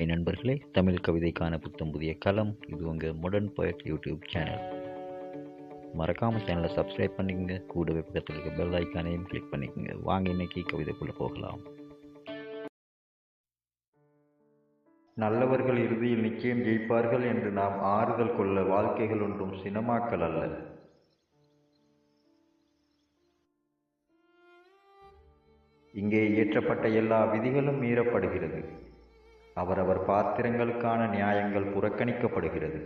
ஐ நண்பர்களே தமிழ் கவிதைக்கான புத்தம் புதிய களம். இது உங்கள் முடன் போயட் யூடியூப் சேனல் மறக்காமல் சேனலை சப்ஸ்கிரைப் பண்ணிக்கங்க. கூடவே பக்கத்தில் இருக்க பெல் ஐக்கானையும் கிளிக் பண்ணிக்கோங்க. வாங்க இன்னைக்கு கவிதைக்குள்ளே போகலாம். நல்லவர்கள் இறுதியில் நிச்சயம் ஜெயிப்பார்கள் என்று நாம் ஆறுதல் கொள்ள வாழ்க்கைகள் ஒன்றும் சினிமாக்கள் அல்ல. இங்கே இயற்றப்பட்ட எல்லா விதிகளும் மீறப்படுகிறது. அவரவர் பாத்திரங்களுக்கான நியாயங்கள் புறக்கணிக்கப்படுகிறது.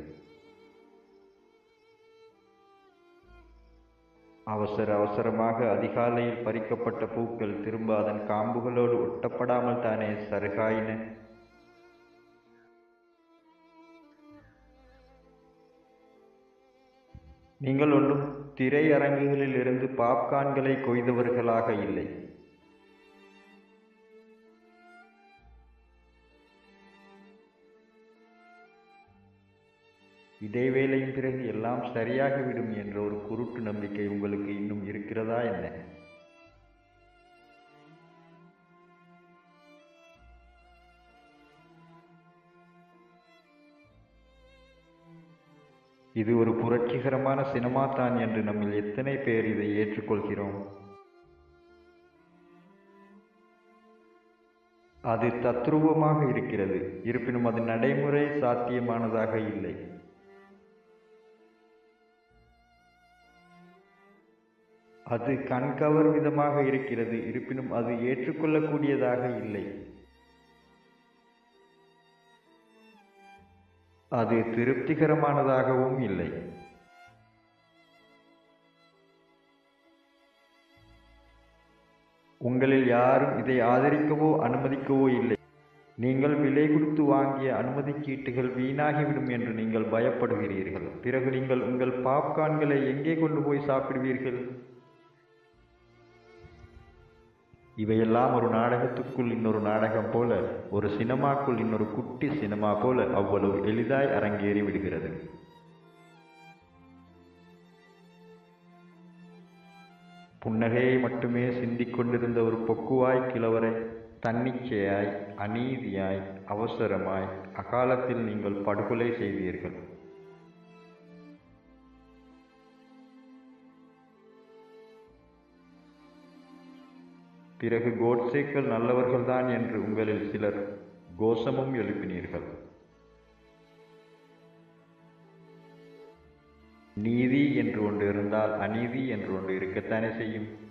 அவசர அவசரமாக அதிகாலையில் பறிக்கப்பட்ட பூக்கள் திரும்ப அதன் காம்புகளோடு ஒட்டப்படாமல் தானே சருகாயின? நீங்கள் ஒன்றும் திரையரங்குகளில் இருந்து பாப்கார்ன்களை கொய்தவர்களாக இல்லை. இடைவேளையின் பிறகு எல்லாம் சரியாகிவிடும் என்ற ஒரு குருட்டு நம்பிக்கை உங்களுக்கு இன்னும் இருக்கிறதா என்ன? இது ஒரு புரட்சிகரமான சினிமா தான் என்று நம்மில் எத்தனை பேர் இதை ஏற்றுக்கொள்கிறோம்? அது தத்ரூபமாக இருக்கிறது. இருப்பினும் அது நடைமுறை சாத்தியமானதாக இல்லை. அது கண்கவர் விதமாக இருக்கிறது இருப்பினும் அது ஏற்றுக்கொள்ளக்கூடியதாக இல்லை. அது திருப்திகரமானதாகவும் இல்லை. உங்களில் யாரும் இதை ஆதரிக்கவோ அனுமதிக்கவோ இல்லை. நீங்கள் விலை கொடுத்து வாங்கிய அனுமதி சீட்டுகள் வீணாகிவிடும் என்று நீங்கள் பயப்படுகிறீர்கள். பிறகு நீங்கள் உங்கள் பாப்கார்ன்களை எங்கே கொண்டு போய் சாப்பிடுவீர்கள்? இவையெல்லாம் ஒரு நாடகத்துக்குள் இன்னொரு நாடகம் போல ஒரு சினிமாக்குள் இன்னொரு குட்டி சினிமா போல அவ்வளவு எளிதாய் அரங்கேறி விடுகிறது. புன்னகையை மட்டுமே சிந்திக் கொண்டிருந்த ஒரு பொக்குவாய் கிழவரை தன்னிச்சையாய் அநீதியாய் அவசரமாய் அகாலத்தில் நீங்கள் படுகொலை செய்தீர்கள். பிறகு கோட்சேக்கள் நல்லவர்கள்தான் என்று உங்களில் சிலர் கோஷமும் எழுப்பினீர்கள். நீதி என்று ஒன்று இருந்தால் அநீதி என்று ஒன்று இருக்கத்தானே செய்யும்?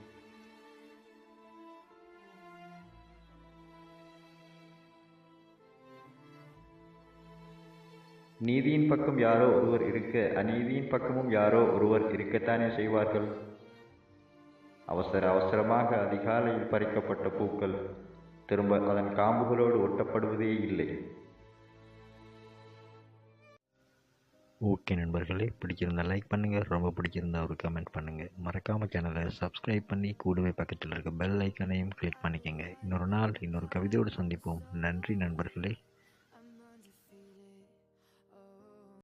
நீதியின் பக்கம் யாரோ ஒருவர் இருக்க அநீதியின் பக்கமும் யாரோ ஒருவர் இருக்கத்தானே செய்வார்கள்? அவசர அவசரமாக அதிகாலையில் பறிக்கப்பட்ட பூக்கள் திரும்ப அதன் காம்புகளோடு ஒட்டப்படுவதே இல்லை. ஓகே நண்பர்களே பிடிச்சிருந்தால் லைக் பண்ணுங்கள் ரொம்ப பிடிச்சிருந்தால் ஒரு கமெண்ட் பண்ணுங்கள் மறக்காமல் சேனலை சப்ஸ்கிரைப் பண்ணி கூடவே பக்கத்தில் இருக்க பெல் ஐக்கனையும் கிளிக் பண்ணிக்கோங்க. இன்னொரு நாள் இன்னொரு கவிதையோடு சந்திப்போம். நன்றி நண்பர்களே.